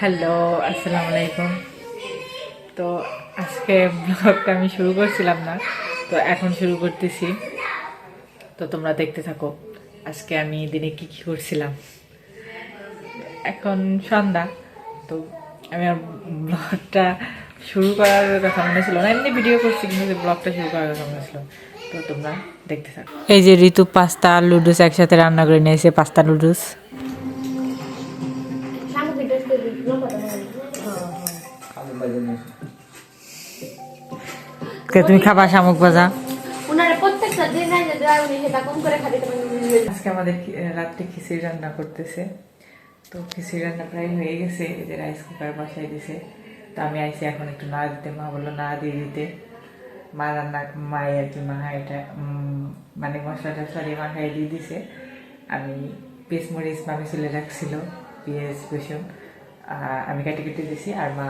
Hello, আসসালামু আলাইকুম। তো আজকে ব্লগটা আমি শুরু করছিলাম না, তো এখন শুরু করতেছি। তো তোমরা দেখতে থাকো, আজকে আমি দিনে কি কি করছিলাম। এখন সন্ধ্যা, তো আমি আর ব্লগটা শুরু করার কথা মনে ছিল না। এমনি ভিডিও করছি, কিন্তু ব্লগটা শুরু করার কথা মনে ছিল তো তোমরা দেখতে থাকো। এই যে ঋতু, পাস্তা লুডুস একসাথে রান্না করে নিয়েছে পাস্তা লুডুস তুমি খাবা শামুক ভাজা? উনারা প্রত্যেকটা দিন নাই যে দেওয়া উনি সেটা কম করে খাতে আজকে আমাদের কি- রাত্রে খিচুড়ি রান্না করতেছে। তো খিচুড়ি রান্না প্রায় হয়ে গেছে যে রাইস কুকার বসাই দিছে। তো আমি আইসি এখন একটু না দিতে মা বলল না দিয়ে দিতে। মা রান্না মাই আর কি মা এটা মানে মশলা টশলা দিয়ে মাখাই দিয়ে দিছে। আমি পেঁচ মরিচ মামি চুলে রাখছিল পেঁয়াজ রসুন। আমি কেটে কেটে দিছি আর মা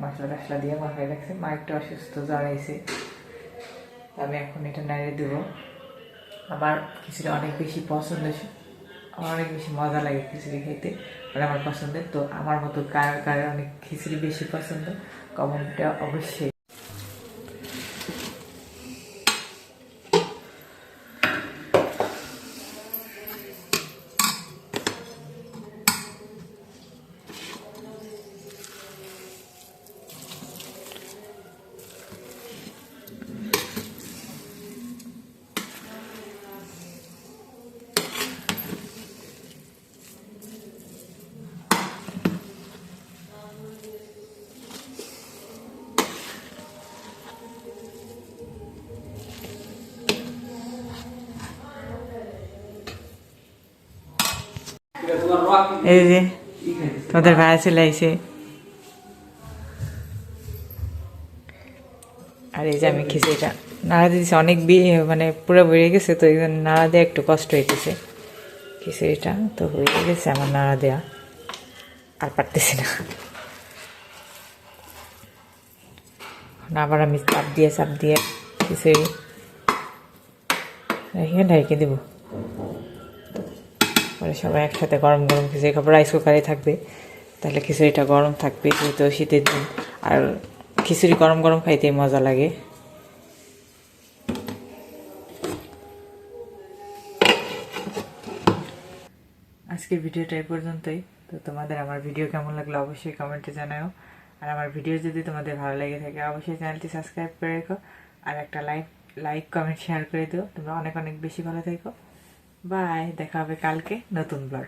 মশলা টশলা দিয়ে মাখাই রাখছে। মা একটু অসুস্থ জড়াইছে আমি এখন এটা নাড়িয়ে দেব। আমার খিচুড়ি অনেক বেশি পছন্দ আমার অনেক বেশি মজা লাগে খিচুড়ি খেতে। মানে আমার পছন্দের। তো আমার মতো কার কার অনেক খিচুড়ি বেশি পছন্দ কমেন্টটা অবশ্যই এই যে তোমাদের ভাইয়া চলে আইছে। আর এই যে আমি খিচুড়িটা নাড়া দিয়েছি, অনেক মানে পুরো বেড়ে গেছে, তো এই জন্য নাড়া দেওয়া একটু কষ্ট হইতেছে। খিচুড়িটা তো হয়ে গেছে আমার নাড়া দেওয়া আর পারতেছি না। আবার আমি চাপ দিয়ে চাপ দিয়ে খিচুড়ি ঢেকে দেবো। পরে সবাই একসাথে গরম গরম খিচুড়ি খাব। রাইস কুকারে থাকবে। তাহলে খিচুড়িটা গরম থাকবে, যেহেতু শীতের দিন। আর খিচুড়ি গরম গরম খাইতেই মজা লাগে। আজকের ভিডিওটা এই পর্যন্তই। তো তোমাদের আমার ভিডিও কেমন লাগল অবশ্যই কমেন্টে জানাও আর আমার ভিডিও যদি তোমাদের ভালো লেগে থাকে, অবশ্যই চ্যানেলটি সাবস্ক্রাইব করে রেখো। আর একটা লাইক লাইক কমেন্ট শেয়ার করে দিও। তোমরা অনেক অনেক বেশি ভালো থেকো। বাই দেখা হবে কালকে নতুন ব্লগ